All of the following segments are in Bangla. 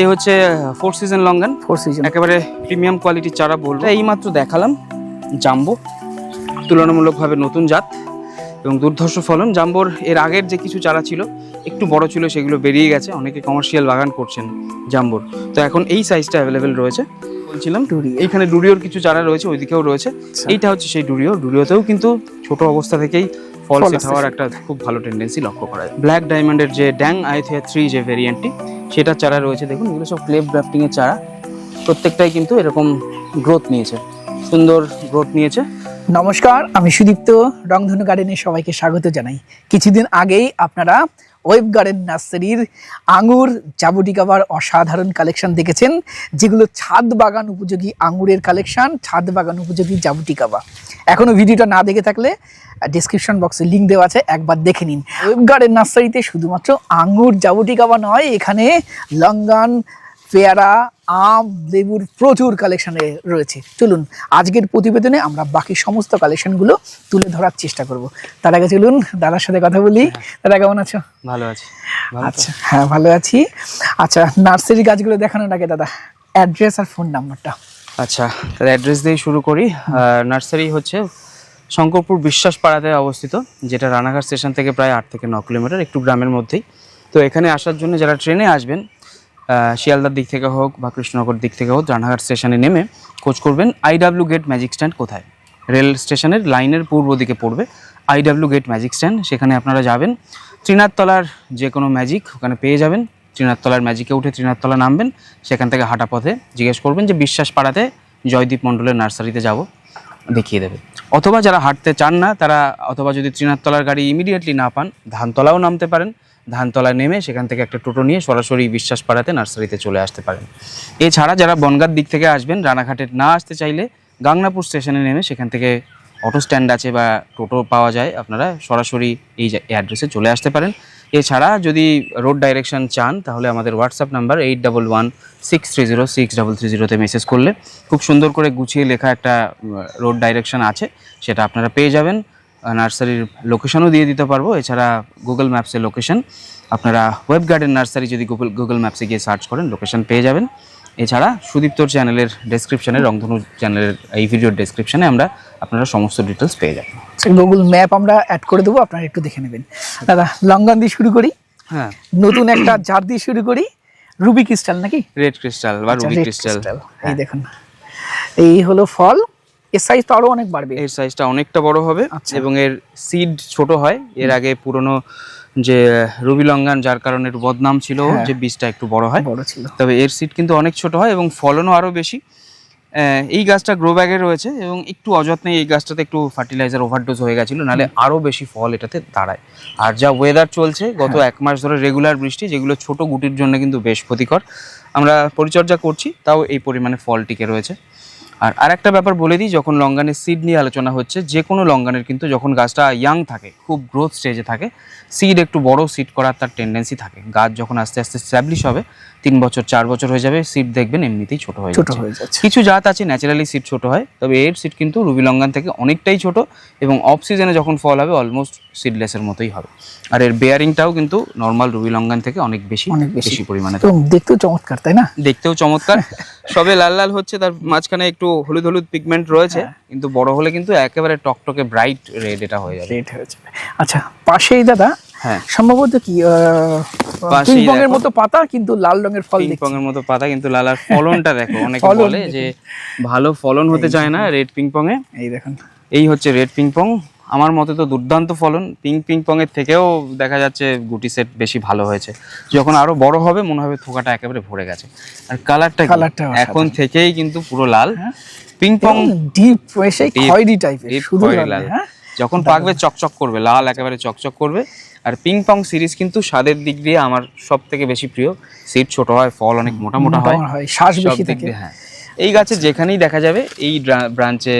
এই হচ্ছে four season longan. Four season একেবারে প্রিমিয়াম কোয়ালিটির চারা বলব। এই মাত্র দেখালাম জাম্বো। তুলনামূলকভাবে নতুন জাত এবং দুর্ধর্ষ ফলন। জাম্বোর এর আগের যে কিছু চারা ছিল একটু বড় ছিল সেগুলো বেরিয়ে গেছে। অনেকে কমার্শিয়াল বাগান করছেন জাম্বোর। তো এখন এই সাইজটা অ্যাভেলেবেল রয়েছে। বলছিলাম ডুরিও। এইখানে ডুরিওর কিছু চারা রয়েছে ওইদিকেও রয়েছে। এইটা হচ্ছে সেই ডুরিও। ডুরিওতেও কিন্তু ছোট অবস্থা থেকেই ফল ফল সেট হওয়ার একটা খুব ভালো টেন্ডেন্সি লক্ষ্য করা যায়। ব্ল্যাক ডায়মন্ডের যে ড্যাং আইথিয়া থ্রি যে ভেরিয়েন্টটি সেটার চারা রয়েছে, দেখুন, এগুলো সব ক্লেপ গ্রাফটিংয়ের চারা। প্রত্যেকটাই কিন্তু এরকম গ্রোথ নিয়েছে, সুন্দর গ্রোথ নিয়েছে। নমস্কার, আমি সুদীপ্ত রংধনু গার্ডেনে সবাইকে স্বাগত জানাই। কিছুদিন আগেই আপনারা ওয়েব গার্ডেন নার্সারির আঙুর জাবুটিকাবার অসাধারণ কালেকশন দেখেছেন, যেগুলো ছাদ বাগান উপযোগী আঙুরের কালেকশন, ছাদ বাগান উপযোগী জাবুটিকাবা এখনও ভিডিওটা না দেখে থাকলে ডিসক্রিপশন বক্সে লিঙ্ক দেওয়া আছে, একবার দেখে নিন। ওয়েব গার্ডেন নার্সারিতে শুধুমাত্র আঙুর জাবুটিকাবা নয়, এখানে লঙ্গান পেয়ারা আম লেবুর প্রচুর কালেকশনে রয়েছে। চলুন আজকের প্রতিবেদনে আমরা বাকি সমস্ত কালেকশনগুলো তুলে ধরার চেষ্টা করব। তার আগে চলুন দাদার সাথে কথা বলি। দাদা কেমন আছো? ভালো আছে? আচ্ছা হ্যাঁ ভালো আছি। আচ্ছা নার্সারি গাছগুলো দেখানোর আগে দাদা অ্যাড্রেস আর ফোন নাম্বারটা আচ্ছা তাহলে অ্যাড্রেস দিয়ে শুরু করি। নার্সারি হচ্ছে শঙ্করপুর বিশ্বাস পাড়াতে অবস্থিত যেটা রানাঘাট স্টেশন থেকে প্রায় আট থেকে ন কিলোমিটার একটু গ্রামের মধ্যেই। তো এখানে আসার জন্য যারা ট্রেনে আসবেন শিয়ালদার দিক থেকে হোক বা কৃষ্ণনগর দিক থেকে হোক রানাঘাট স্টেশনে নেমে খোঁজ করবেন আইডাব্লিউ গেট ম্যাজিক স্ট্যান্ড কোথায়? রেল স্টেশনের লাইনের পূর্ব দিকে পড়বে আইডাব্লিউ গেট ম্যাজিক স্ট্যান্ড সেখানে আপনারা যাবেন। ত্রিনাথতলার যে কোনো ম্যাজিক ওখানে পেয়ে যাবেন। ত্রিনাথতলার ম্যাজিকে উঠে ত্রিনাথতলা নামবেন, সেখান থেকে হাঁটা পথে জিজ্ঞেস করবেন যে বিশ্বাস পাড়াতে জয়দীপ মণ্ডলের নার্সারিতে যাব, দেখিয়ে দেবে। অথবা যারা হাঁটতে চান না, তারা অথবা যদি ত্রিনাথতলার গাড়ি ইমিডিয়েটলি না পান, ধানতলাও নামতে পারেন। ধানতলায় নেমে সেখান থেকে একটা টোটো নিয়ে সরাসরি বিশ্বাস পাড়াতে নার্সারিতে চলে আসতে পারেন। এছাড়া যারা বনগার দিক থেকে আসবেন রানাঘাটে না আসতে চাইলে গাংনাপুর স্টেশনে নেমে সেখান থেকে অটো স্ট্যান্ড আছে বা টোটো পাওয়া যায়, আপনারা সরাসরি এই অ্যাড্রেসে চলে আসতে পারেন। এছাড়া যদি রোড ডাইরেকশন চান, তাহলে আমাদের WhatsApp number eight double one, six three zero, six double three জিরোতে মেসেজ করলে খুব সুন্দর করে গুছিয়ে লেখা একটা রোড ডাইরেকশন আছে, সেটা আপনারা পেয়ে যাবেন। নার্সারির লোকেশনও দিয়ে দিতে পারব। এছাড়া গুগল ম্যাপসের লোকেশন আপনারা ওয়েব গার্ডেন নার্সারি যদি গুগল গুগল ম্যাপসে গিয়ে সার্চ করেন লোকেশন পেয়ে যাবেন। এছাড়া সুদীপ্তর চ্যানেলের ডেসক্রিপশনে রংধনু চ্যানেলের এই ভিডিওর ডেসক্রিপশানে আমরা আপনারা সমস্ত ডিটেলস পেয়ে যাবেন। গুগল ম্যাপ আমরা অ্যাড করে দেবো আপনারা একটু দেখে নেবেন। দাদা লঙ্গান দিয়ে শুরু করি। হ্যাঁ। নতুন একটা জার দিয়ে শুরু করি। রুবি ক্রিস্টাল নাকি? রেড ক্রিস্টাল বা আচ্ছা, রুবি red ক্রিস্টাল এই দেখুন। এই হলো ফল। এর সাইজ তো আরও অনেক বাড়বে। এর সাইজটা অনেকটা বড় হবে আচ্ছা। এবং এর সিড ছোট হয়। এর আগে পুরনো যে রুবি লঙ্গান যার কারণে একটু বদনাম ছিল হ্যাঁ। যে বীজটা একটু বড় হয়। বড় ছিল। তবে এর সিড কিন্তু অনেক ছোট হয় এবং ফলনও আরও বেশি। এই গাছটা গ্রো ব্যাগে রয়েছে এবং একটু অযত্নে এই গাছটাতে একটু ফার্টিলাইজার ওভারডোজ হয়ে গেছিল নাহলে আরও বেশি ফল এটাতে দাঁড়ায়। আর যা ওয়েদার চলছে গত হ্যাঁ। এক মাস ধরে রেগুলার বৃষ্টি যেগুলো ছোট গুটির জন্য কিন্তু বেশ ক্ষতিকর। আমরা পরিচর্যা করছি তাও এই পরিমাণে ফল টিকে রয়েছে। আর আরেকটা ব্যাপার বলে দিই, যখন লঙ্গানের সিড নিয়ে আলোচনা হচ্ছে যে কোনো লঙ্গানের কিন্তু যখন গাছটা ইয়াং থাকে, খুব গ্রোথ স্টেজে থাকে সিড একটু বড় সিড করার তার টেন্ডেন্সি থাকে। গাছ যখন আস্তে আস্তে স্ট্যাবলিশ হবে তিন বছর চার বছর হয়ে যাবে সিট দেখবেন এমনিতেই ছোট হয়ে ছোট হয়ে যাচ্ছে। কিছু জাত আছে ন্যাচারালি সিট ছোট হয় তবে এর সিট কিন্তু রুবি লঙ্গান থেকে অনেকটাই ছোট এবং অফ সিজনে যখন ফল হবে অলমোস্ট সিডলেসের মতোই হবে। আর এর বেয়ারিংটাও কিন্তু নর্মাল রুবি লঙ্গান থেকে অনেক বেশি অনেক বেশি। পরিমাণে। দেখতেও চমৎকার তাই না? দেখতেও চমৎকার। সবে লাল লাল হচ্ছে তার মাঝখানে একটু হলুদ হলুদ পিগমেন্ট রয়েছে হ্যাঁ। কিন্তু বড় হলে কিন্তু একেবারে টকটকে ব্রাইট রেড এটা হয়ে যাবে। রেড হয়ে যাবে। আচ্ছা পাশেই দাদা হ্যাঁ। সম্ভবত কি পাশেই পিং এর দেখো। মতো পাতা কিন্তু লাল রঙের ফল পিং দেখছি। পং এর মতো পাতা কিন্তু লাল আর ফলনটা দেখো অনেকে বলে যে ভালো ফলন হতে চায় না রেড পিং পং এ। এই দেখুন। এই হচ্ছে রেড পিং পং আমার মতে তো দুর্দান্ত ফলন। পিং পিং পং এর থেকেও দেখা যাচ্ছে গুটি সেট বেশি ভালো হয়েছে। যখন আরও বড় হবে মনে হবে থোকাটা একেবারে ভরে গেছে। আর কালারটা কালারটা এখন থেকেই কিন্তু পুরো লাল। পিং পং ডিপ সেই খয়েরি টাইপের শুধু লাল লাল। হ্যাঁ? যখন পাকবে চকচক করবে লাল একেবারে চকচক করবে। আর পিং পং সিরিজ কিন্তু স্বাদের দিক দিয়ে আমার সব থেকে বেশি প্রিয়। সিড ছোট হয় ফল অনেক মোটা মোটা হয়। শ্বাস বেশি দিক থাকে। দিয়ে, হ্যাঁ। এই গাছে যেখানেই দেখা যাবে এই ব্রাঞ্চে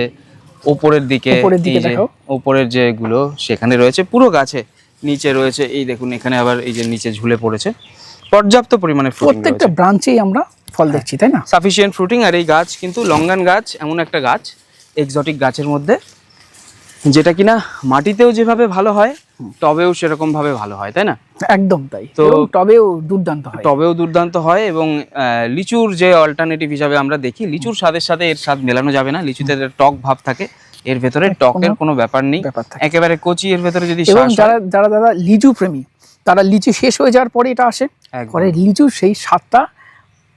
ওপরের দিকে ওপরের। যেগুলো সেখানে রয়েছে পুরো গাছে নিচে রয়েছে এই দেখুন এখানে আবার এই যে নিচে ঝুলে পড়েছে। পর্যাপ্ত পরিমাণে প্রত্যেকটা ব্রাঞ্চেই আমরা ফল দেখছি তাই না? সাফিসিয়েন্ট ফ্রুটিং আর এই গাছ কিন্তু লঙ্গান গাছ এমন একটা গাছ এক্সোটিক গাছের মধ্যে যেটা কিনা মাটিতেও যেভাবে ভালো হয় টবেও সেরকম ভাবে ভালো হয় তাই না? একদম তাই। তো- টবেও দুর্দান্ত হয়। টবেও দুর্দান্ত হয় এবং লিচুর যে অল্টারনেটিভ হিসাবে আমরা দেখি লিচুর স্বাদের সাথে এর স্বাদ মেলানো যাবে না লিচুতে টক ভাব থাকে এর ভেতরে টকের কোনো ব্যাপার নেই। একেবারে কচি এর ভেতরে যদি হয়, যারা যারা দাদা লিচু প্রেমী তারা লিচু শেষ হয়ে যাওয়ার পরে এটা আসে। পরে লিচুর সেই স্বাদটা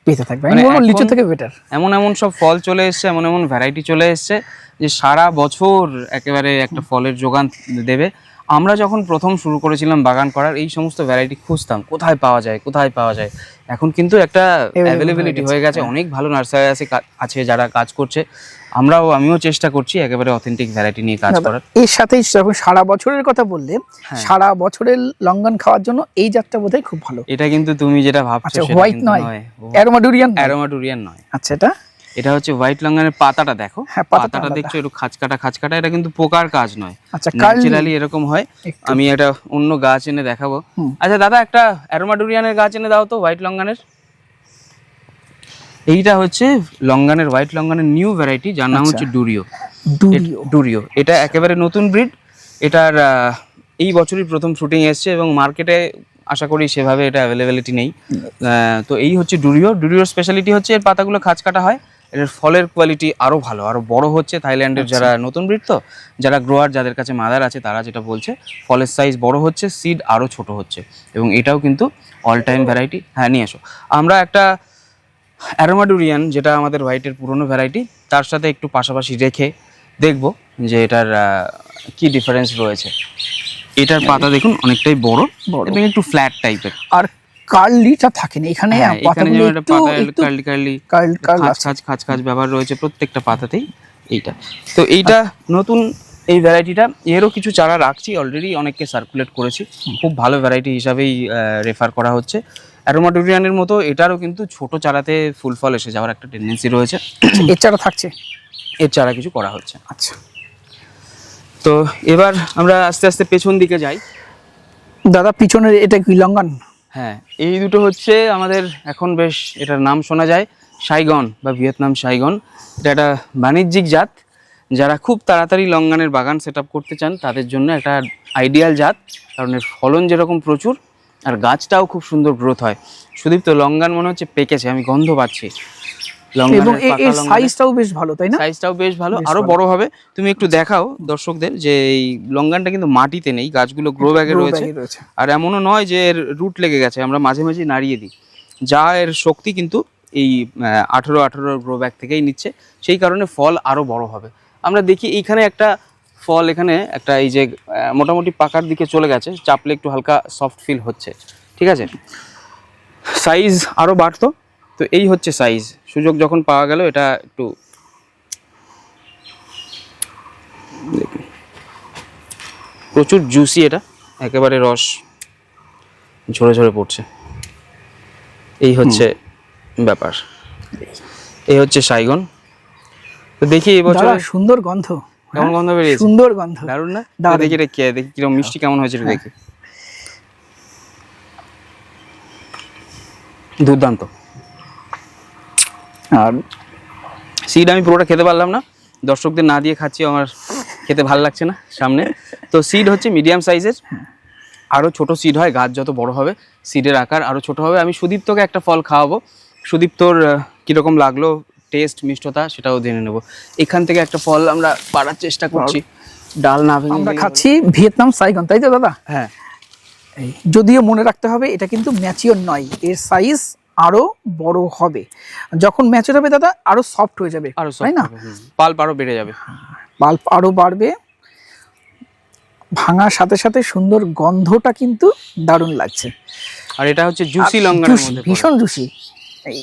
পেতে থাকবে। আমি মানে বলব লিচু থেকে বেটার এমন এমন সব ফল চলে এসছে এমন এমন ভ্যারাইটি চলে এসছে যে সারা বছর একেবারে একটা ফলের যোগান দেবে। আমরা যখন প্রথম শুরু করেছিলাম বাগান করার এই সমস্ত ভ্যারাইটি খুঁজতাম কোথায় পাওয়া যায় কোথায় পাওয়া যায়। এখন কিন্তু একটা অ্যাভেলেবিলিটি হয়ে গেছে অনেক ভালো নার্সারি আছে আছে যারা কাজ করছে। আমরাও আমিও চেষ্টা করছি একেবারে অথেন্টিক ভ্যারাইটি নিয়ে কাজ করার। এর সাথেই যখন সারা বছরের কথা বললে হ্যাঁ। সারা বছরের লঙ্ঘন খাওয়ার জন্য এই জাতটা বোধহয় খুব ভালো। এটা কিন্তু তুমি যেটা ভাবছ আচ্ছা হোয়াইট নয় নয়। অ্যারোমাডুরিয়ান নয়। আচ্ছা এটা? এটা হচ্ছে হোয়াইট লঙ্গানের পাতাটা দেখো। হ্যাঁ, পাতাটা দেখছ একটু খাঁচকাটা খাঁচকাটা এটা কিন্তু পোকার কাজ নয়। আচ্ছা ন্যাচারালি এরকম হয়। আমি একটা অন্য গাছ এনে দেখাবো। আচ্ছা দাদা একটা অ্যারোমাডুরিয়ানের গাছ এনে দাও তো হোয়াইট লঙ্গানের এইটা হচ্ছে লঙ্গানের হোয়াইট লঙ্গানের নিউ ভ্যারাইটি যার নাম আচ্ছা। হচ্ছে ডুরিও ডুরিও এটা একেবারে নতুন ব্রিড এটার এই বছরই প্রথম শুটিং এসছে এবং মার্কেটে আশা করি সেভাবে এটা অ্যাভেলেবিলিটি নেই। তো এই হচ্ছে ডুরিও ডুরিওর স্পেশালিটি হচ্ছে এর পাতাগুলো খাঁচ কাটা হয়। এর ফলের কোয়ালিটি আরও ভালো। আরও বড় হচ্ছে থাইল্যান্ডের যারা নতুন ব্রিড তো যারা গ্রোয়ার যাদের কাছে মাদার আছে তারা যেটা বলছে ফলের সাইজ বড় হচ্ছে সিড আরও ছোট হচ্ছে। এবং এটাও কিন্তু অল টাইম ভ্যারাইটি হ্যাঁ নিয়ে এসো। আমরা একটা অ্যারোমাডুরিয়ান যেটা আমাদের হোয়াইটের পুরনো ভ্যারাইটি তার সাথে একটু পাশাপাশি রেখে দেখব যে এটার কি ডিফারেন্স রয়েছে। এটার পাতা দেখুন অনেকটাই বড় বড়। এবং একটু ফ্ল্যাট টাইপের আর কার্লিটা থাকে না এখানে হ্যাঁ পাতাগুলো একটু একটু কার্লি কার্লি ব্যবহার রয়েছে প্রত্যেকটা পাতাতেই এইটা। তো এইটা নতুন এই ভ্যারাইটিটা। এরও কিছু চারা রাখছি অলরেডি অনেককে সার্কুলেট করেছি। খুব ভালো ভ্যারাইটি হিসাবেই রেফার করা হচ্ছে। অ্যারোমাডুরিয়ানের মতো এটারও কিন্তু ছোট চারাতে ফুল ফল এসে যাওয়ার একটা টেন্ডেন্সি রয়েছে। এছাড়া থাকছে? এর চারা কিছু করা হচ্ছে। আচ্ছা। তো এবার আমরা আস্তে আস্তে পেছন দিকে যাই। দাদা পিছনের এটা কি লঙ্ঘন হ্যাঁ এই দুটো হচ্ছে আমাদের এখন বেশ এটার নাম শোনা যায়, সাইগন বা ভিয়েতনাম সাইগন। এটা একটা বাণিজ্যিক জাত। যারা খুব তাড়াতাড়ি লঙ্গানের বাগান সেট করতে চান, তাদের জন্য একটা আইডিয়াল জাত। কারণ এর ফলন যেরকম প্রচুর, আর গাছটাও খুব সুন্দর গ্রোথ হয়। সুদীপ্ত, লঙ্গান মনে হচ্ছে পেকেছে, আমি গন্ধ পাচ্ছি। এবং এর সাইজটাও বেশ ভালো তাই না? সাইজটাও বেশ ভালো। আরও। বড় হবে। তুমি একটু দেখাও দর্শকদের যে এই লঙ্গানটা কিন্তু মাটিতে নেই গাছগুলো গ্রো ব্যাগে রয়েছে। আর এমনও নয় যে এর রুট লেগে গেছে আমরা মাঝে মাঝে নাড়িয়ে দিই। যা এর শক্তি কিন্তু এই আঠেরো আঠেরো গ্রো ব্যাগ থেকেই নিচ্ছে। সেই কারণে ফল আরও বড় হবে। আমরা দেখি এইখানে একটা ফল এখানে একটা এই যে মোটামুটি পাকার দিকে চলে গেছে চাপলে একটু হালকা সফট ফিল হচ্ছে। ঠিক আছে? সাইজ আরও বাড়তো। তো এই হচ্ছে সাইজ সুযোগ যখন পাওয়া গেল এটা একটু প্রচুর জুসি এটা একেবারে রস ঝরে ঝরে পড়ছে। এই হচ্ছে ব্যাপার। এই হচ্ছে সাইগন তো দেখি এই বছর সুন্দর গন্ধ। কেমন গন্ধ বেরিয়েছে? সুন্দর গন্ধ। দারুণ না? দেখি এটা কে দেখি কীরকম মিষ্টি কেমন হয়েছে এটা দেখি। দুর্দান্ত। আর সিড আমি পুরোটা খেতে পারলাম না। দর্শকদের না দিয়ে খাচ্ছি আমার খেতে ভালো লাগছে না সামনে। তো সিড হচ্ছে মিডিয়াম সাইজের আরও ছোট সিড হয় গাছ যত বড় হবে সিডের আকার আরও ছোট হবে। আমি সুদীপ্তকে একটা ফল খাওয়াবো। সুদীপ্তর আহ, কীরকম লাগল টেস্ট মিষ্টতা সেটাও জেনে নেব। এখান থেকে একটা ফল আমরা পাড়ার চেষ্টা করছি। ডাল না ভেঙে আমরা খাচ্ছি ভিয়েতনাম সাইগন তাই তো দাদা? হ্যাঁ। যদিও মনে রাখতে হবে এটা কিন্তু ম্যাচিওর নয়। এর সাইজ আরও বড় হবে। যখন ম্যাচের হবে দাদা আরও সফট হয়ে যাবে আরও তাই না? পাল্প আরও বেড়ে যাবে। বাল্ব আরও বাড়বে। ভাঙার সাথে সাথে সুন্দর গন্ধটা কিন্তু দারুণ লাগছে। আর এটা হচ্ছে জুসি আর লঙ্গানের মধ্যে ভীষণ জুসি এই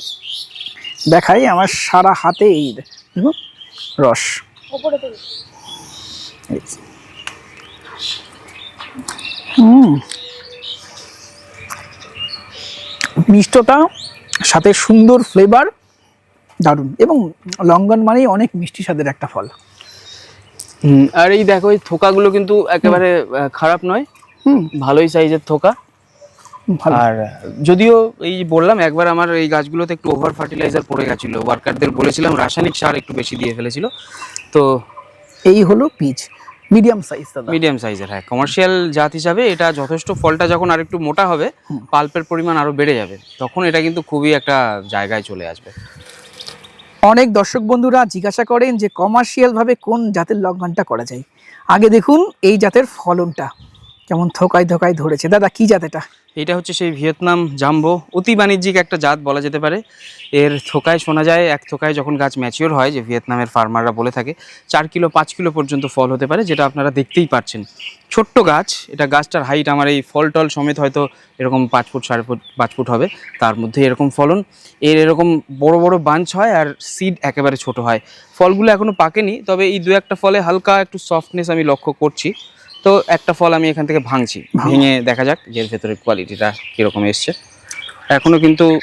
দেখাই আমার সারা হাতে এই দেখুন রস। এই। হুম। মিষ্টতা সাথে সুন্দর ফ্লেভার দারুণ। এবং লঙ্গন মানেই অনেক মিষ্টি স্বাদের একটা ফল। আর এই দেখো এই থোকাগুলো কিন্তু একেবারে খারাপ নয়। হুম। ভালোই সাইজের থোকা। আর যদিও এই বললাম একবার আমার এই গাছগুলোতে একটু ওভার ফার্টিলাইজার পড়ে গেছিল। ওয়ার্কারদের বলেছিলাম রাসায়নিক সার একটু বেশি দিয়ে ফেলেছিল। তো এই হলো পিচ মিডিয়াম সাইজ মিডিয়াম সাইজের হ্যাঁ। কমার্শিয়াল জাত হিসাবে এটা যথেষ্ট ফলটা যখন আর একটু মোটা হবে পাল্পের পরিমাণ আরও বেড়ে যাবে। তখন এটা কিন্তু খুবই একটা জায়গায় চলে আসবে। অনেক দর্শক বন্ধুরা জিজ্ঞাসা করেন যে কমার্শিয়ালভাবে কোন জাতের লঙ্ঘনটা করা যায়। আগে দেখুন এই জাতের ফলনটা। কেমন থোকায় ধোকায় ধরেছে। দাদা কি জাত এটা? এটা হচ্ছে সেই ভিয়েতনাম জাম্বো। অতি বাণিজ্যিক একটা জাত বলা যেতে পারে। এর থোকায় শোনা যায়, এক থোকায় যখন গাছ ম্যাচিওর হয়, যে ভিয়েতনামের ফার্মাররা বলে থাকে, চার কিলো, পাঁচ কিলো পর্যন্ত ফল হতে পারে, যেটা আপনারা দেখতেই পাচ্ছেন ছোট্ট গাছ, এটা গাছটার হাইট আমার এই ফল টল সমেত হয়তো এরকম পাঁচ ফুট, সাড়ে ফুট, পাঁচ ফুট হবে। তার মধ্যে এরকম ফলন। এর এরকম বড় বড় বাঞ্চ হয় আর সিড একেবারে ছোট হয়। ফলগুলো এখনও পাকেনি, তবে এই দু একটা ফলে হালকা একটু সফটনেস আমি লক্ষ্য করছি। তো একটা ফল আমি এখান থেকে ভাঙছি। ভেঙে। দেখা যাক যে ভেতরের কোয়ালিটিটা কীরকম এসছে। এখনও কিন্তু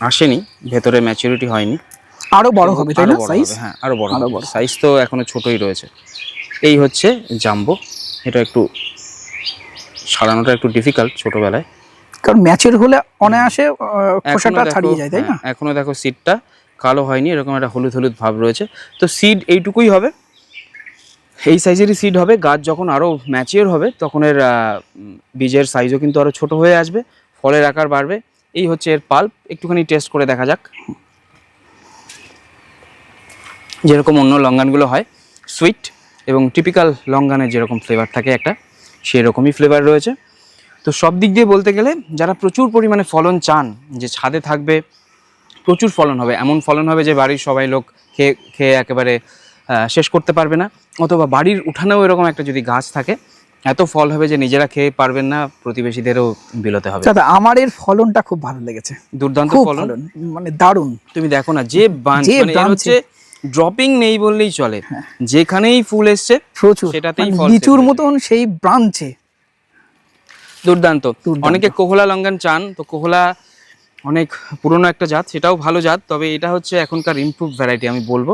আসেনি ভেতরে ম্যাচুরিটি হয়নি। আরও বড় হবে তাই না? সাইজ হ্যাঁ আরও বড় বড়। সাইজ তো এখনও ছোটই রয়েছে। এই হচ্ছে জাম্বো। এটা একটু সারানোটা একটু ডিফিকাল্ট ছোটবেলায়। কারণ ম্যাচের হলে অনায়াসে খোসাটা দেখো- ছাড়িয়ে যায় তাই না? হ্যাঁ, এখনও দেখো সিডটা কালো হয়নি এরকম একটা হলুদ হলুদ ভাব রয়েছে। তো সিড এইটুকুই হবে। এই সাইজেরই সিড হবে। গাছ যখন আরও ম্যাচিওর হবে, তখন এর বীজের সাইজও কিন্তু আরও ছোট হয়ে আসবে, ফলের আকার বাড়বে। এই হচ্ছে এর পাল্প একটুখানি টেস্ট করে দেখা যাক। যেরকম অন্য লঙ্গানগুলো হয় সুইট এবং টিপিক্যাল লঙ্গানের যেরকম ফ্লেভার থাকে একটা, সেরকমই ফ্লেভার রয়েছে। তো সব দিক দিয়ে বলতে গেলে, যারা প্রচুর পরিমাণে ফলন চান, যে ছাদে থাকবে, প্রচুর ফলন হবে। এমন ফলন হবে যে বাড়ির সবাই লোক খেয়ে খেয়ে একেবারে শেষ করতে পারবে না। অথবা বাড়ির উঠানেও এরকম একটা যদি গাছ থাকে এত ফল হবে যে নিজেরা খেয়ে পারবেন না প্রতিবেশীদেরও বিলোতে হবে। দাদা আমার এর ফলনটা খুব ভালো লেগেছে। দুর্দান্ত ফলন। মানে দারুণ। তুমি দেখো না যে যে মানে হচ্ছে ড্রপিং নেই বললেই চলে। যেখানেই ফুল এসছে প্রচুর। সেটাতেই মানে ফল লিচুর মতন সেই ব্রাঞ্চে দুর্দান্ত। দুর্দান্ত। অনেকে কোহলা লঙ্গান চান তো কোহলা অনেক পুরনো একটা জাত সেটাও ভালো জাত তবে এটা হচ্ছে এখনকার ইমপ্রুভ ভ্যারাইটি আমি বলব।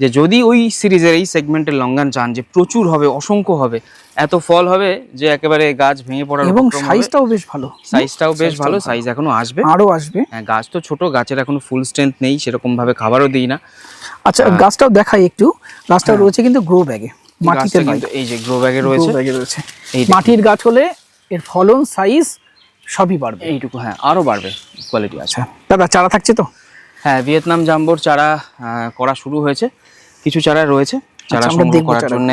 যে যদি ওই সিরিজের এই সেগমেন্টের লঙ্গান চান যে প্রচুর হবে অসংখ্য হবে এত ফল হবে যে একেবারে গাছ ভেঙে পড়ার এবং সাইজটাও বেশ ভালো সাইজটাও বেশ ভালো। সাইজ এখনও আসবে। আরও আসবে। হ্যাঁ গাছ তো ছোট গাছের এখনও ফুল স্ট্রেংথ নেই সেরকম ভাবে খাবারও দিই না। আচ্ছা গাছটাও দেখাই একটু। গাছটা রয়েছে কিন্তু গ্রো ব্যাগে মাটিতে হ্যাঁ। কিন্তু এই যে গ্রো ব্যাগে রয়েছে ব্যাগে রয়েছে। এই মাটির গাছ হলে এর ফলন সাইজ সবই বাড়বে। এইটুকু হ্যাঁ আরও বাড়বে কোয়ালিটি আছে। আচ্ছা দাদা চারা থাকছে তো? হ্যাঁ ভিয়েতনাম জাম্বোর চারা করা শুরু হয়েছে। কিছু চারা রয়েছে চারা আচ্ছা, সংগ্রহ করার জন্য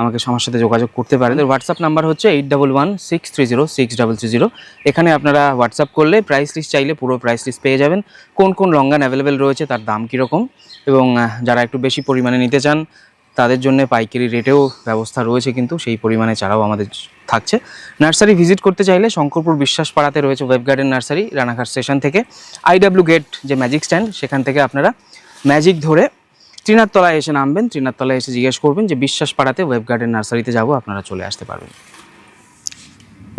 আমাকে আমার সাথে যোগাযোগ করতে পারেন। হোয়াটসঅ্যাপ নাম্বার হচ্ছে eight double one six three zero six double three zero এখানে আপনারা হোয়াটসঅ্যাপ করলে প্রাইস লিস্ট চাইলে পুরো প্রাইস লিস্ট পেয়ে যাবেন। কোন কোন লঙ্গান অ্যাভেলেবেল রয়েছে তার দাম কীরকম? এবং যারা একটু বেশি পরিমাণে নিতে চান তাদের জন্য পাইকারি রেটেও ব্যবস্থা রয়েছে কিন্তু সেই পরিমাণে চারাও আমাদের থাকছে। নার্সারি ভিজিট করতে চাইলে শঙ্করপুর বিশ্বাস পাড়াতে রয়েছে web garden nursery Ranaghat station থেকে। আইডাব্লিউ গেট যে ম্যাজিক স্ট্যান্ড সেখান থেকে আপনারা ম্যাজিক ধরে ত্রিনাথ তলায় এসে নামবেন ত্রিনাথ তলায় এসে জিজ্ঞেস করবেন যে বিশ্বাস পাড়াতে ওয়েব গার্ডেন নার্সারিতে যাব আপনারা চলে আসতে পারবেন।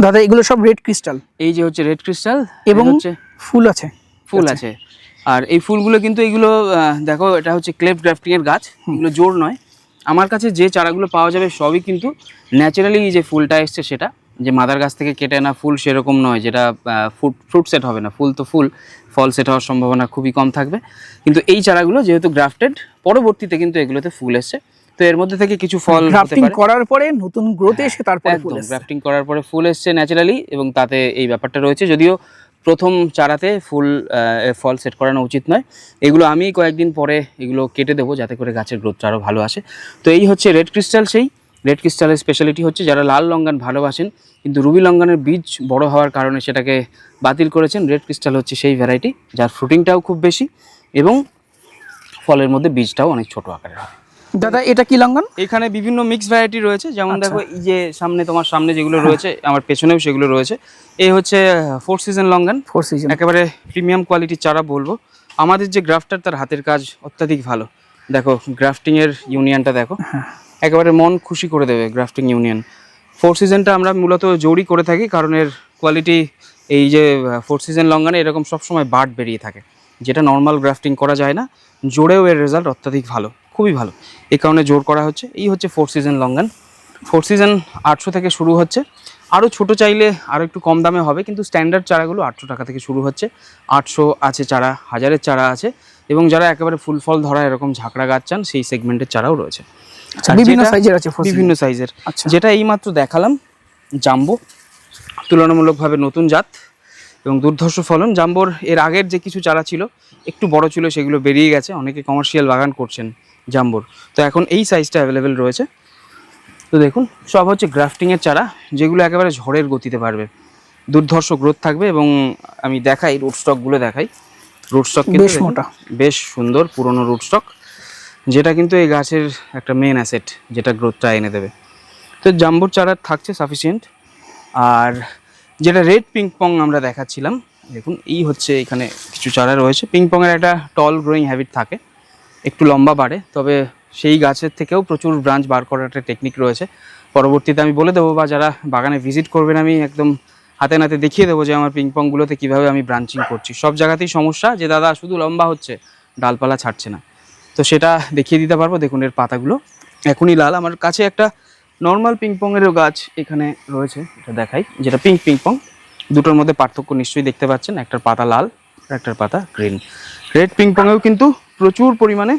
দাদা এগুলো সব রেড ক্রিস্টাল এই যে হচ্ছে রেড ক্রিস্টাল এবং হচ্ছে ফুল আছে। ফুল আছে। আর এই ফুলগুলো কিন্তু এগুলো দেখো এটা হচ্ছে ক্লেপ গ্রাফটিং এর গাছ এগুলো জোর নয়। আমার কাছে যে চারাগুলো পাওয়া যাবে সবই কিন্তু ন্যাচারালি যে ফুলটা এসছে সেটা। যে মাদার গাছ থেকে কেটে আনা ফুল সেরকম নয় যেটা ফুট ফ্রুট সেট হবে না। ফুল তো ফুল ফল সেট হওয়ার সম্ভাবনা খুবই কম থাকবে। কিন্তু এই চারাগুলো যেহেতু গ্রাফটেড পরবর্তীতে কিন্তু এগুলোতে ফুল এসছে। তো এর মধ্যে থেকে কিছু ফল গ্রাফটিং করার পরে নতুন গ্রোথে এসে তারপরে ফুল গ্রাফটিং করার পরে ফুল এসছে ন্যাচারালি এবং তাতে এই ব্যাপারটা রয়েছে। যদিও প্রথম চারাতে ফুল ফল সেট করানো উচিত নয়। এগুলো আমি কয়েকদিন পরে এগুলো কেটে দেবো যাতে করে গাছের গ্রোথটা আরও ভালো আসে। তো এই হচ্ছে রেড ক্রিস্টাল সেই। রেড ক্রিস্টালের স্পেশালিটি হচ্ছে যারা লাল লঙ্গান ভালোবাসেন কিন্তু রুবি লঙ্গানের বীজ বড় হওয়ার কারণে সেটাকে বাতিল করেছেন। রেড ক্রিস্টাল হচ্ছে সেই ভ্যারাইটি যার ফ্রুটিংটাও খুব বেশি এবং ফলের মধ্যে বীজটাও অনেক ছোট আকারের হয়। দাদা এটা কি লঙ্ঘন এখানে বিভিন্ন মিক্স ভ্যারাইটি রয়েছে। যেমন আচ্ছা। দেখো এই যে সামনে তোমার সামনে যেগুলো রয়েছে আমার পেছনেও সেগুলো রয়েছে। এই হচ্ছে four season longan four season একেবারে প্রিমিয়াম কোয়ালিটির চারা বলব। আমাদের যে গ্রাফটার তার হাতের কাজ অত্যাধিক ভালো। দেখো গ্রাফটিংয়ের ইউনিয়নটা দেখো। একেবারে মন খুশি করে দেবে গ্রাফটিং ইউনিয়ন। ফোর সিজনটা আমরা মূলত জোরই করে থাকি, কারণ এর কোয়ালিটি এই যে ফোর সিজন লঙ্গানে এরকম সবসময় বার্ড বেরিয়ে থাকে, যেটা নর্মাল গ্রাফটিং করা যায় না। জোরেও এর রেজাল্ট অত্যাধিক ভালো, খুবই ভালো। এই কারণে জোর করা হচ্ছে। এই হচ্ছে four season longan four season আটশো থেকে শুরু হচ্ছে। আরও ছোট চাইলে আরও একটু কম দামে হবে, কিন্তু স্ট্যান্ডার্ড চারাগুলো আটশো টাকা থেকে শুরু হচ্ছে। আটশো আছে চারা, হাজারের চারা আছে, এবং যারা একেবারে ফুল ফল ধরা এরকম ঝাঁকড়া গাছ চান, সেই সেগমেন্টের চারাও রয়েছে। বিভিন্ন সাইজের আছে বিভিন্ন সাইজের আচ্ছা। যেটা এইমাত্র দেখালাম জাম্বো তুলনামূলকভাবে নতুন জাত এবং দুর্ধর্ষ ফলন। জাম্বোর এর আগের যে কিছু চারা ছিল একটু বড় ছিল সেগুলো বেরিয়ে গেছে। অনেকে কমার্শিয়াল বাগান করছেন জাম্বোর। তো এখন এই সাইজটা অ্যাভেলেবেল রয়েছে। তো দেখুন সব হচ্ছে গ্রাফটিংয়ের চারা যেগুলো একেবারে ঝড়ের গতিতে পারবে দুর্ধর্ষ গ্রোথ থাকবে এবং আমি দেখাই রুট স্টকগুলো দেখাই। রুট স্টক বেশ মোটা। বেশ সুন্দর পুরনো রুট স্টক যেটা কিন্তু এই গাছের একটা মেন অ্যাসেট যেটা গ্রোথটা এনে দেবে। তো জাম্বুর চারা থাকছে সাফিসিয়েন্ট আর যেটা রেড পিং পং আমরা দেখাচ্ছিলাম, দেখুন, এই হচ্ছে এখানে কিছু চারা রয়েছে। পিং পংয়ের একটা টল গ্রোয়িং হ্যাবিট থাকে, একটু লম্বা বাড়ে, তবে সেই গাছের থেকেও প্রচুর ব্রাঞ্চ বার করার একটা টেকনিক রয়েছে। পরবর্তীতে আমি বলে দেবো, বা যারা বাগানে ভিজিট করবেন, আমি একদম হাতে নাতে দেখিয়ে দেবো যে আমার পিং পংগুলোতে কীভাবে আমি ব্রাঞ্চিং করছি। সব জায়গাতেই সমস্যা যে, দাদা, শুধু লম্বা হচ্ছে, ডালপালা ছাড়ছে না। তো সেটা দেখিয়ে দিতে পারব। দেখুন, এর পাতাগুলো এখনই লাল। আমার কাছে একটা নর্মাল পিংপংয়েরও গাছ এখানে রয়েছে, এটা দেখাই। যেটা পিঙ্ক পিংপং দুটোর মধ্যে পার্থক্য নিশ্চয়ই দেখতে পাচ্ছেন। একটার পাতা লাল একটার পাতা গ্রিন রেড পিংপংয়েও কিন্তু প্রচুর পরিমাণে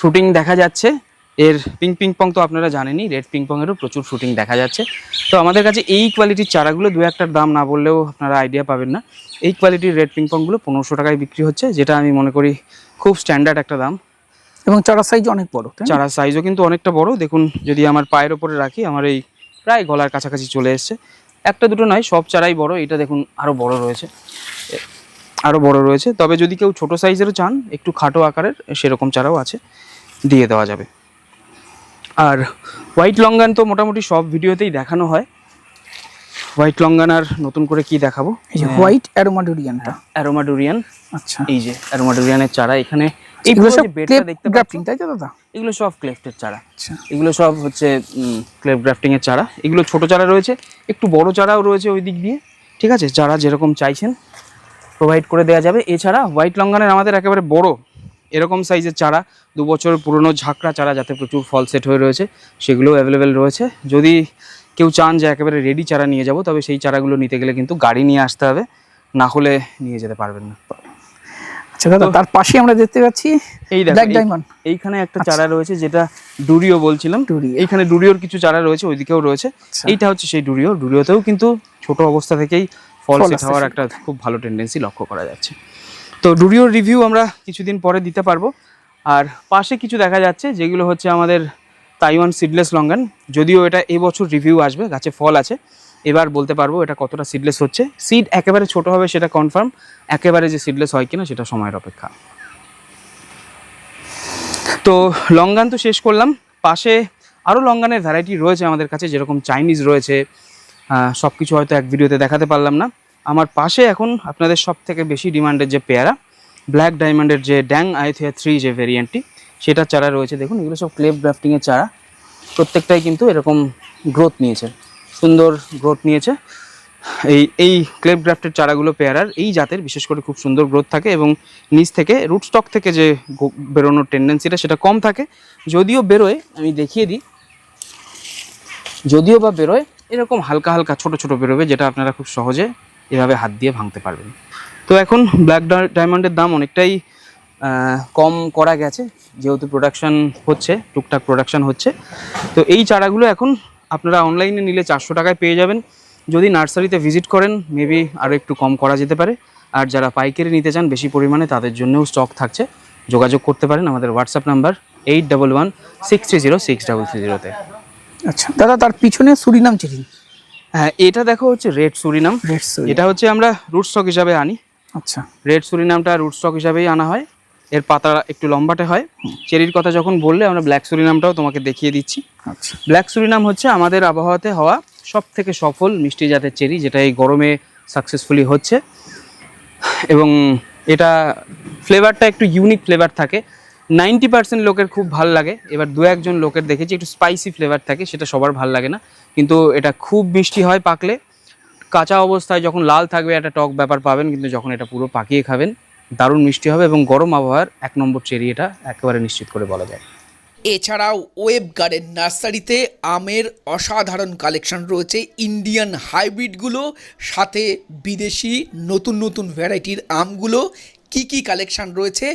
শুটিং দেখা যাচ্ছে। এর পিং পিং পং তো আপনারা জানেনই রেড পিং পংয়েরও প্রচুর শুটিং দেখা যাচ্ছে। তো আমাদের কাছে এই কোয়ালিটির চারাগুলো দু একটার দাম না বললেও আপনারা আইডিয়া পাবেন না। এই কোয়ালিটির রেড পিং পংগুলো পনেরোশো টাকায় বিক্রি হচ্ছে, যেটা আমি মনে করি খুব স্ট্যান্ডার্ড একটা দাম। এবং চারা সাইজ অনেক বড়? চারার সাইজও কিন্তু অনেকটা বড়। দেখুন যদি আমার পায়ের ওপরে রাখি আমার এই প্রায় গলার কাছাকাছি চলে এসছে। একটা দুটো নয় সব চারাই বড়। এটা দেখুন আরও বড় রয়েছে। আরও বড় রয়েছে। তবে যদি কেউ ছোট সাইজেরও চান একটু খাটো আকারের সেরকম চারাও আছে দিয়ে দেওয়া যাবে। আর হোয়াইট লঙ্গান তো মোটামুটি সব ভিডিওতেই দেখানো হয়। হোয়াইট লঙ্গান আর নতুন করে কি দেখাবো? এই যে হোয়াইট অ্যারোমাডোরিয়ানটা অ্যারোমাডুরিয়ান আচ্ছা। এই যে অ্যারোমাডুরিয়ানের চারা এখানে। এই এগুলো পুরো সব বেডটা দেখতে গ্রাফটিং তাই তো দাদা? এগুলো সব ক্লেফটের চারা। আচ্ছা। এগুলো সব হচ্ছে ক্লেপ গ্রাফটিং এর চারা। এগুলো ছোট চারা রয়েছে একটু বড় চারাও রয়েছে ওই দিক দিয়ে। ঠিক আছে? যারা যেরকম চাইছেন প্রোভাইড করে দেওয়া যাবে। এছাড়া হোয়াইট লঙ্গানের আমাদের একেবারে বড় এরকম সাইজের চারা দু বছর পুরনো ঝাঁকড়া চারা যাতে প্রচুর ফল সেট হয়ে রয়েছে সেগুলোও অ্যাভেলেবেল রয়েছে। যদি কেউ চান যে একেবারে রেডি চারা নিয়ে যাব তবে সেই চারাগুলো নিতে গেলে কিন্তু গাড়ি নিয়ে আসতে হবে না হলে নিয়ে যেতে পারবেন না। আচ্ছা দাদা তার পাশে আমরা দেখতে পাচ্ছি এই ব্ল্যাক ডায়মন্ড এইখানে একটা চারা রয়েছে যেটা ডুরিও বলছিলাম। এইখানে ডুরিওর কিছু চারা রয়েছে ওইদিকেও রয়েছে। আচ্ছা। এইটা হচ্ছে সেই ডুরিও ডুরিওতেও কিন্তু ছোট অবস্থা থেকেই ফল ফল সেট হওয়ার একটা খুব ভালো টেন্ডেন্সি লক্ষ্য করা যাচ্ছে। তো ডুরিওর রিভিউ আমরা কিছুদিন পরে দিতে পারব। আর পাশে কিছু দেখা যাচ্ছে যেগুলো হচ্ছে আমাদের তাইওয়ান সিডলেস লঙ্গান যদিও এটা এবছর রিভিউ আসবে, গাছে ফল আছে, এবার বলতে পারব এটা কতটা সিডলেস হচ্ছে। সিড একেবারে ছোট হবে সেটা কনফার্ম একেবারে যে সিডলেস হয় কিনা সেটা সময়ের অপেক্ষা। তো লঙ্গান তো শেষ করলাম, পাশে আরও লঙ্গানের ভ্যারাইটি রয়েছে আমাদের কাছে, যেরকম চাইনিজ রয়েছে সব কিছু হয়তো এক ভিডিওতে দেখাতে পারলাম না। আমার পাশে এখন আপনাদের সব থেকে বেশি ডিমান্ডের যে পেয়ারা ব্ল্যাক ডায়মন্ডের যে ড্যাং আইথিয়া থ্রি যে ভেরিয়েন্টটি সেটার চারা রয়েছে, দেখুন, এগুলো সব ক্লেপ গ্রাফটিংয়ের চারা। প্রত্যেকটাই কিন্তু এরকম গ্রোথ নিয়েছে, সুন্দর গ্রোথ নিয়েছে। এই এই ক্লেপ গ্রাফটের চারাগুলো পেয়ারার এই জাতের, বিশেষ করে খুব সুন্দর গ্রোথ থাকে এবং নিচ থেকে রুট স্টক থেকে যে বেরোনোর টেন্ডেন্সিটা সেটা কম থাকে। যদিও বেরোয়, আমি দেখিয়ে দিই। যদিও বা বেরোয়, এরকম হালকা হালকা ছোট ছোট বেরোবে, যেটা আপনারা খুব সহজে এভাবে হাত দিয়ে ভাঙতে পারবেন। তো এখন ব্ল্যাক ডায়মন্ডের দাম অনেকটাই কম করা গেছে যেহেতু প্রোডাকশান হচ্ছে টুকটাক প্রোডাকশান হচ্ছে। তো এই চারাগুলো এখন আপনারা অনলাইনে নিলে চারশো টাকায় পেয়ে যাবেন। যদি নার্সারিতে ভিজিট করেন মেবি আরও একটু কম করা যেতে পারে। আর যারা পাইকারি নিতে চান বেশি পরিমাণে তাদের জন্যও স্টক থাকছে। যোগাযোগ করতে পারেন আমাদের WhatsApp number eight double one six three zero six double three জিরোতে আচ্ছা দাদা তার পিছনে সুরিনাম চিরি হ্যাঁ এটা দেখো হচ্ছে রেড সুরিনাম রেড এটা হচ্ছে আমরা রুট স্টক হিসাবে আনি। আচ্ছা। রেড সুরিনামটা রুট স্টক হিসাবেই আনা হয়। এর পাতা একটু লম্বাটে হয়। চেরির কথা যখন বললে আমরা ব্ল্যাক সুরিনামটাও তোমাকে দেখিয়ে দিচ্ছি। আচ্ছা। ব্ল্যাক সুরিনাম হচ্ছে আমাদের আবহাওয়াতে হওয়া সব থেকে সফল মিষ্টি জাতের চেরি যেটা এই গরমে সাকসেসফুলি হচ্ছে। এবং এটা ফ্লেভারটা একটু ইউনিক ফ্লেভার থাকে। নাইনটি পার্সেন্ট লোকের খুব ভালো লাগে। এবার দু একজন লোকের দেখেছি একটু স্পাইসি ফ্লেভার থাকে সেটা সবার ভালো লাগে না। কিন্তু এটা খুব মিষ্টি হয় পাকলে। কাঁচা অবস্থায় যখন লাল থাকবে একটা টক ব্যাপার পাবেন কিন্তু যখন এটা পুরো পাকিয়ে খাবেন দারুণ মিষ্টি হবে এবং গরম আবহাওয়ার এক নম্বর চেরি এটা একেবারে নিশ্চিত করে বলা যায়। এছাড়াও ওয়েব গার্ডেন নার্সারিতে আমের অসাধারণ কালেকশন রয়েছে। ইন্ডিয়ান হাইব্রিডগুলো, সাথে বিদেশি নতুন নতুন ভ্যারাইটির আমগুলো। কি কি কালেকশন রয়েছে?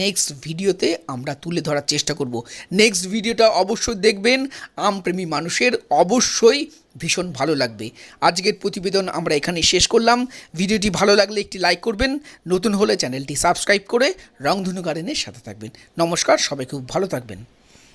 নেক্সট ভিডিওতে আমরা তুলে ধরার চেষ্টা করব। নেক্সট ভিডিওটা অবশ্যই দেখবেন। আমপ্রেমী মানুষের অবশ্যই ভীষণ ভালো লাগবে। আজকের প্রতিবেদন আমরা এখানে শেষ করলাম। ভিডিওটি ভালো লাগলে একটি লাইক করবেন। নতুন হলে চ্যানেলটি সাবস্ক্রাইব করে রংধনু গার্ডেনের সাথে থাকবেন। নমস্কার, সবাই খুব ভালো থাকবেন।